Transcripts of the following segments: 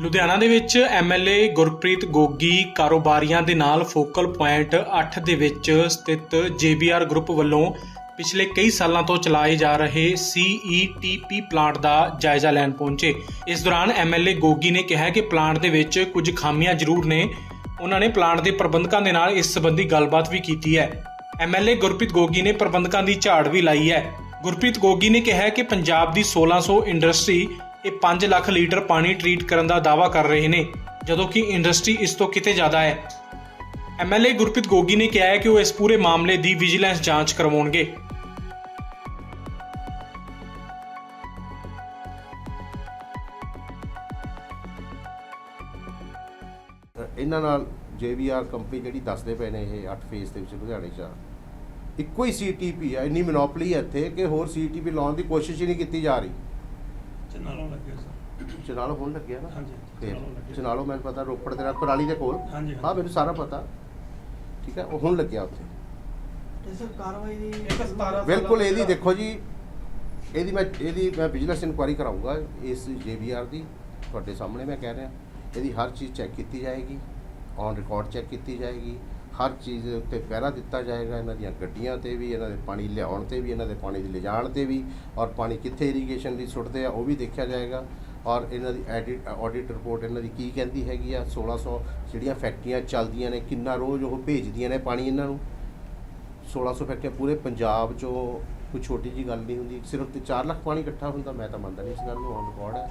ਲੁਧਿਆਣਾ ਦੇ ਵਿੱਚ ਐਮਐਲਏ ਗੁਰਪ੍ਰੀਤ ਗੋਗੀ ਕਾਰੋਬਾਰੀਆਂ ਦੇ ਨਾਲ ਫੋਕਲ ਪੁਆਇੰਟ 8 ਦੇ ਵਿੱਚ ਸਥਿਤ ਜੇਬੀਆਰ ਗਰੁੱਪ ਵੱਲੋਂ ਪਿਛਲੇ ਕਈ ਸਾਲਾਂ ਤੋਂ ਚਲਾਏ ਜਾ ਰਹੇ ਸੀਈਟੀਪੀ ਪਲਾਂਟ ਦਾ ਜਾਇਜ਼ਾ ਲੈਣ ਪਹੁੰਚੇ। ਇਸ ਦੌਰਾਨ ਐਮਐਲਏ ਗੋਗੀ ਨੇ ਕਿਹਾ ਕਿ ਪਲਾਂਟ ਦੇ ਵਿੱਚ ਕੁਝ ਖਾਮੀਆਂ ਜ਼ਰੂਰ ਨੇ। ਉਹਨਾਂ ਨੇ ਪਲਾਂਟ ਦੇ ਪ੍ਰਬੰਧਕਾਂ ਦੇ ਨਾਲ ਇਸ ਸੰਬੰਧੀ ਗੱਲਬਾਤ ਵੀ ਕੀਤੀ ਹੈ। ਐਮਐਲਏ ਗੁਰਪ੍ਰੀਤ ਗੋਗੀ ਨੇ ਪ੍ਰਬੰਧਕਾਂ ਦੀ ਝਾੜ ਵੀ ਲਾਈ ਹੈ। ਗੁਰਪ੍ਰੀਤ ਗੋਗੀ ਨੇ ਕਿਹਾ ਕਿ ਪੰਜਾਬ ਦੀ 1600 ਇੰਡਸਟਰੀ ਇਹ 5 ਲੱਖ ਲੀਟਰ ਪਾਣੀ ਟ੍ਰੀਟ ਕਰਨ ਦਾ ਦਾਅਵਾ ਕਰ ਰਹੇ ਨੇ, ਜਦੋਂ ਕਿ ਇੰਡਸਟਰੀ ਇਸ ਤੋਂ ਕਿਤੇ ਜ਼ਿਆਦਾ ਹੈ। ਐਮਐਲਏ ਗੁਰਪ੍ਰੀਤ ਗੋਗੀ ਨੇ ਕਿਹਾ ਹੈ ਕਿ ਉਹ ਇਸ ਪੂਰੇ ਮਾਮਲੇ ਦੀ ਵਿਜੀਲੈਂਸ ਜਾਂਚ ਕਰਵਾਉਣਗੇ। ਇਹਨਾਂ ਨਾਲ JVR ਕੰਪਨੀ ਜਿਹੜੀ ਦੱਸਦੇ ਪਏ ਨੇ ਇਹ 8 ਫੇਜ਼ ਦੇ ਵਿੱਚ ਲੁਧਿਆਣੇ 'ਚ ਇੱਕੋ ਹੀ CTP ਆ, ਇੰਨੀ ਮੋਨੋਪੋਲੀ ਹੈ ਇੱਥੇ ਕਿ ਹੋਰ CTP ਲਾਉਣ ਦੀ ਕੋਸ਼ਿਸ਼ ਹੀ ਨਹੀਂ ਕੀਤੀ ਜਾ ਰਹੀ। ਚਨਾਲੋਂ ਲੱਗਿਆ ਸਰ। ਚਨਾਲੋ ਹੋਣ ਲੱਗਿਆ ਨਾ? ਹਾਂਜੀ, ਫਿਰ ਚਨਾਲੋਂ ਮੈਨੂੰ ਪਤਾ ਰੋਪੜ ਦੇ ਨਾਲ ਕੁਰਾਲੀ ਦੇ ਕੋਲ? ਹਾਂਜੀ, ਹਾਂ ਮੈਨੂੰ ਸਾਰਾ ਪਤਾ। ਠੀਕ ਹੈ ਉਹ ਹੁਣ ਲੱਗਿਆ ਉੱਥੇ। ਤੇ ਸਰ ਕਾਰਵਾਈ ਦੀ ਬਿਲਕੁਲ ਇਹਦੀ ਦੇਖੋ ਜੀ ਇਹਦੀ ਮੈਂ ਇਹਦੀ ਮੈਂ ਬਿਜ਼ਨਸ ਇਨਕੁਆਇਰੀ ਕਰਾਉਂਗਾ ਇਸ JVR ਦੀ। ਤੁਹਾਡੇ ਸਾਹਮਣੇ ਮੈਂ ਕਹਿ ਰਿਹਾ। ਇਹਦੀ ਹਰ ਚੀਜ਼ ਚੈੱਕ ਕੀਤੀ ਜਾਏਗੀ ਔਨ ਰਿਕਾਰਡ ਚੈੱਕ ਕੀਤੀ ਜਾਏਗੀ। ਹਰ ਚੀਜ਼ ਦੇ ਉੱਤੇ ਪਹਿਰਾ ਦਿੱਤਾ ਜਾਏਗਾ, ਇਹਨਾਂ ਦੀਆਂ ਗੱਡੀਆਂ ਤੇ ਵੀ, ਇਹਨਾਂ ਦੇ ਪਾਣੀ ਲਿਆਉਣ ਤੇ ਵੀ, ਇਹਨਾਂ ਦੇ ਪਾਣੀ ਲਿਜਾਣ ਤੇ ਵੀ, ਔਰ ਪਾਣੀ ਕਿੱਥੇ ਇਰੀਗੇਸ਼ਨ ਲਈ ਸੁੱਟਦੇ ਆ, ਉਹ ਵੀ ਦੇਖਿਆ ਜਾਏਗਾ। ਔਰ ਇਹਨਾਂ ਦੀ ਐਡਿਟ ਆਡਿਟ ਰਿਪੋਰਟ ਇਹਨਾਂ ਦੀ ਕੀ ਕਹਿੰਦੀ ਹੈਗੀ ਆ? 1600 ਜਿਹੜੀਆਂ ਫੈਕਟਰੀਆਂ ਚੱਲਦੀਆਂ ਨੇ, ਕਿੰਨਾ ਰੋਜ਼ ਉਹ ਭੇਜਦੀਆਂ ਨੇ ਪਾਣੀ ਇਹਨਾਂ ਨੂੰ? 1600 ਫੈਕਟਰੀਆਂ ਪੂਰੇ ਪੰਜਾਬ 'ਚੋਂ ਕੋਈ ਛੋਟੀ ਜੀ ਗੱਲ ਨਹੀਂ ਹੁੰਦੀ, ਸਿਰਫ ਤੇ 4 ਲੱਖ ਪਾਣੀ ਇਕੱਠਾ ਹੁੰਦਾ, ਮੈਂ ਤਾਂ ਮੰਨਦਾ ਨਹੀਂ ਇਸ ਗੱਲ ਨੂੰ ਔਨ ਰਿਕਾਰਡ ਹੈ।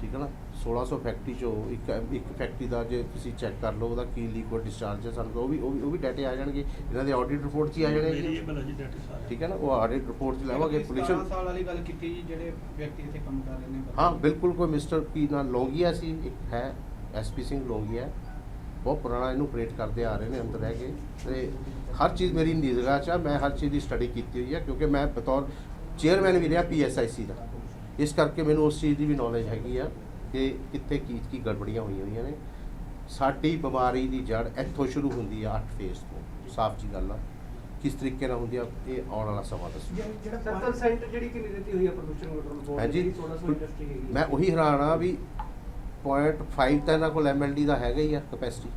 ਠੀਕ ਹੈ ਨਾ? 1600 ਫੈਕਟਰੀ 'ਚੋਂ ਇੱਕ ਇੱਕ ਫੈਕਟਰੀ ਦਾ ਜੇ ਤੁਸੀਂ ਚੈੱਕ ਕਰ ਲਓ ਉਹਦਾ ਕੀ ਲੀਕੁਇਡ ਡਿਸਚਾਰਜ ਹੈ ਸਾਨੂੰ ਉਹ ਵੀ ਉਹ ਵੀ ਉਹ ਵੀ ਡਾਟੇ ਆ ਜਾਣਗੇ। ਇਹਨਾਂ ਦੇ ਆਡਿਟ ਰਿਪੋਰਟ 'ਚ ਹੀ ਆ ਜਾਣਗੇ। ਵੇਰੀਏਬਲ ਹੈ ਜੀ ਡਾਟਾ ਸਾਰਾ ਠੀਕ ਹੈ ਨਾ? ਉਹ ਆਡਿਟ ਰਿਪੋਰਟ 'ਚ ਲਾਵਾਂਗੇ ਪੋਲੀਸ਼ਨ ਸਾਲ ਵਾਲੀ ਗੱਲ ਕੀਤੀ ਜੀ ਜਿਹੜੇ ਵਿਅਕਤੀ ਇੱਥੇ ਕੰਮ ਕਰ ਰਹੇ ਨੇ ਹਾਂ ਬਿਲਕੁਲ ਕੋਈ ਮਿਸਟਰ ਕੀ ਨਾਲ ਲੋਂਗੀਆ ਸੀ ਇੱਕ ਹੈ ਐਸਪੀ ਸਿੰਘ ਲੋਂਗੀਆ। ਬਹੁਤ ਪੁਰਾਣਾ ਇਹਨੂੰ ਆਪਰੇਟ ਕਰਦੇ ਆ ਰਹੇ ਨੇ ਅੰਦਰ ਰਹਿ ਕੇ। ਤੇ ਹਰ ਚੀਜ਼ ਮੇਰੀ ਨਿਗਰਾਹ 'ਚ ਆ ਮੈਂ ਹਰ ਚੀਜ਼ ਦੀ ਸਟੱਡੀ ਕੀਤੀ ਹੋਈ ਹੈ ਕਿਉਂਕਿ ਮੈਂ ਬਤੌਰ ਚੇਅਰਮੈਨ ਵੀ ਰਿਹਾ ਪੀਐਸਆਈਸੀ ਦਾ। ਇਸ ਕਰਕੇ ਮੈਨੂੰ ਉਸ ਚੀਜ਼ ਦੀ ਵੀ ਨੌਲੇਜ ਹੈਗੀ ਆ। ਕਿ ਕਿੱਥੇ ਕੀ ਕੀ ਗੜਬੜੀਆਂ ਹੋਈਆਂ ਹੋਈਆਂ ਨੇ। ਸਾਡੀ ਬਿਮਾਰੀ ਦੀ ਜੜ ਇੱਥੋਂ ਸ਼ੁਰੂ ਹੁੰਦੀ ਆ 8 ਫੇਸ ਤੋਂ। ਸਾਫ਼ ਜੀ ਗੱਲ ਆ। ਕਿਸ ਤਰੀਕੇ ਨਾਲ ਹੁੰਦੀ ਆ ਇਹ ਆਉਣ ਵਾਲਾ ਸਮਾਂ ਦੱਸੂ। ਜਿਹੜਾ 70% ਜਿਹੜੀ ਕਿ ਦਿੱਤੀ ਹੋਈ ਹੈ ਪ੍ਰੋਡਕਸ਼ਨ ਕੰਟਰੋਲ ਬੋਰਡ ਹਾਂਜੀ। 1600 ਇੰਡਸਟਰੀ ਹੈਗੀ ਮੈਂ ਉਹੀ ਹੈਰਾਨ ਆ ਵੀ 0.5 ਤਾਂ ਇਹਨਾਂ ਕੋਲ ਐਮਐਲਡੀ ਦਾ ਹੈਗਾ ਹੀ ਆ ਕਪੈਸਿਟੀ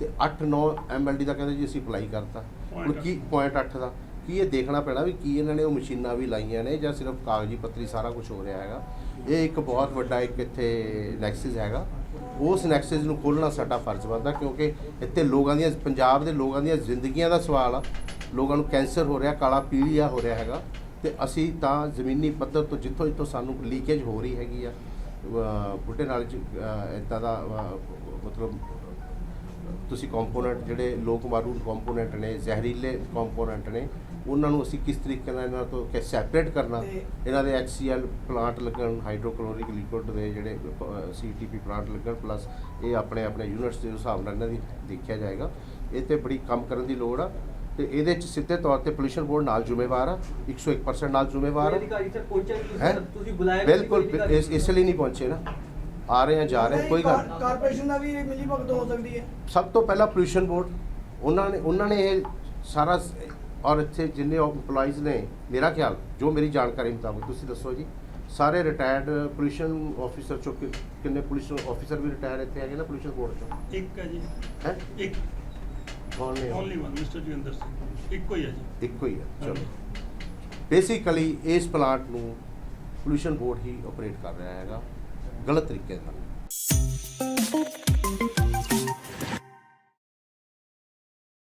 ਤੇ 8-9 ਐਮਐਲਡੀ ਦਾ ਕਹਿੰਦੇ ਜੀ ਅਸੀਂ ਅਪਲਾਈ ਕਰਤਾ। ਹੁਣ ਕੀ 0.8 ਦਾ। ਕੀ ਇਹ ਦੇਖਣਾ ਪੈਣਾ ਵੀ ਕੀ ਇਹਨਾਂ ਨੇ ਉਹ ਮਸ਼ੀਨਾਂ ਵੀ ਲਾਈਆਂ ਨੇ ਜਾਂ ਸਿਰਫ ਕਾਗਜ਼ੀ ਪੱਤਰੀ ਸਾਰਾ ਕੁਝ ਹੋ ਰਿਹਾ ਹੈਗਾ। ਇਹ ਇੱਕ ਬਹੁਤ ਵੱਡਾ ਇੱਕ ਇੱਥੇ ਨੈਕਸਸ ਹੈਗਾ। ਉਸ ਨੈਕਸਸ ਨੂੰ ਖੋਲਣਾ ਸਾਡਾ ਫਰਜ਼ ਬਣਦਾ ਕਿਉਂਕਿ ਇੱਥੇ ਲੋਕਾਂ ਦੀਆਂ, ਪੰਜਾਬ ਦੇ ਲੋਕਾਂ ਦੀਆਂ ਜ਼ਿੰਦਗੀਆਂ ਦਾ ਸਵਾਲ ਆ। ਲੋਕਾਂ ਨੂੰ ਕੈਂਸਰ ਹੋ ਰਿਹਾ, ਕਾਲਾ ਪੀਲੀਆ ਹੋ ਰਿਹਾ ਹੈਗਾ ਤੇ ਅਸੀਂ ਤਾਂ ਜ਼ਮੀਨੀ ਪੱਧਰ ਤੋਂ ਜਿੱਥੋਂ ਜਿੱਥੋਂ ਸਾਨੂੰ ਲੀਕੇਜ ਹੋ ਰਹੀ ਹੈਗੀ ਆ ਬੁੱਢੇ ਨਾਲ ਇਦਾਂ ਦਾ ਮਤਲਬ ਤੁਸੀਂ ਕੰਪੋਨੈਂਟ ਜਿਹੜੇ ਲੋਕ ਮਾਰੂ ਕੰਪੋਨੈਂਟ ਨੇ ਜ਼ਹਿਰੀਲੇ ਕੰਪੋਨੈਂਟ ਨੇ ਉਹਨਾਂ ਨੂੰ ਅਸੀਂ ਕਿਸ ਤਰੀਕੇ ਨਾਲ ਇਹਨਾਂ ਤੋਂ ਕਿ ਸੈਪਰੇਟ ਕਰਨਾ? ਇਹਨਾਂ ਦੇ HCl ਪਲਾਂਟ ਲੱਗਣ ਹਾਈਡਰੋਕਲੋਰਿਕ ਲਿਕੁਇਡ ਦੇ ਜਿਹੜੇ CTP ਪਲਾਂਟ ਲੱਗਣ ਪਲੱਸ ਇਹ ਆਪਣੇ ਆਪਣੇ ਯੂਨਿਟਸ ਦੇ ਹਿਸਾਬ ਨਾਲ ਇਹਨਾਂ ਦੀ ਦੇਖਿਆ ਜਾਏਗਾ। ਇਹ ਤੇ ਬੜੀ ਕੰਮ ਕਰਨ ਦੀ ਲੋੜ ਆ। ਤੇ ਇਹਦੇ ਚ ਸਿੱਧੇ ਤੌਰ ਤੇ ਪੋਲੂਸ਼ਨ ਬੋਰਡ ਨਾਲ ਜ਼ਿੰਮੇਵਾਰ ਆ। 101% ਨਾਲ ਜ਼ਿੰਮੇਵਾਰ ਆ। ਅਧਿਕਾਰੀ ਸਰ ਤੁਸੀਂ ਬੁਲਾਇਆ ਬਿਲਕੁਲ ਇਸ ਲਈ ਨਹੀਂ ਪਹੁੰਚੇ ਨਾ। ਆ ਰਹੇ ਆ ਜਾ ਰਹੇ ਆ, ਕੋਈ ਗੱਲ ਨਹੀਂ। ਕਾਰਪੋਰੇਸ਼ਨ ਦਾ ਵੀ ਮਿਲੀ ਭਗਤ ਹੋ ਸਕਦੀ ਹੈ। ਸਭ ਤੋਂ ਪਹਿਲਾਂ ਪੋਲੂਸ਼ਨ ਬੋਰਡ ਉਹਨਾਂ ਨੇ ਉਹਨਾਂ ਨੇ ਇਹ ਸਾਰਾ ਸ- ਔਰ ਇੱਥੇ ਜਿੰਨੇ EMPLOYEES ਨੇ ਮੇਰਾ ਖਿਆਲ ਜੋ ਮੇਰੀ ਜਾਣਕਾਰੀ ਮੁਤਾਬਕ ਤੁਸੀਂ ਦੱਸੋ ਜੀ ਸਾਰੇ ਰਿਟਾਇਰਡ ਪੋਲੂਸ਼ਨ ਆਫੀਸਰ ਚੋਂ ਕਿ- ਕਿੰਨੇ ਪੋਲੂਸ਼ਨ ਆਫੀਸਰ ਵੀ ਰਿਟਾਇਰ ਇੱਥੇ ਹੈਗੇ ਨਾ ਪੋਲੂਸ਼ਨ ਬੋਰਡ ਚੋਂ? ਇੱਕ ਹੈ ਜੀ। ਹੈ? ਇੱਕ। ਕੌਣ ਨੇ ਉਹ? Only one mister Joginder Singh. ਇੱਕੋ ਹੀ ਹੈ ਜੀ। ਇੱਕੋ ਹੀ ਹੈ ਚਲੋ। ਬੇਸਿਕਲੀ ਇਸ ਪਲਾਂਟ ਨੂੰ ਪੋਲੂਸ਼ਨ ਬੋਰਡ ਹੀ ਆਪਰੇਟ ਕਰ ਰਿਹਾ ਹੈਗਾ। गलत तरीके કહેતા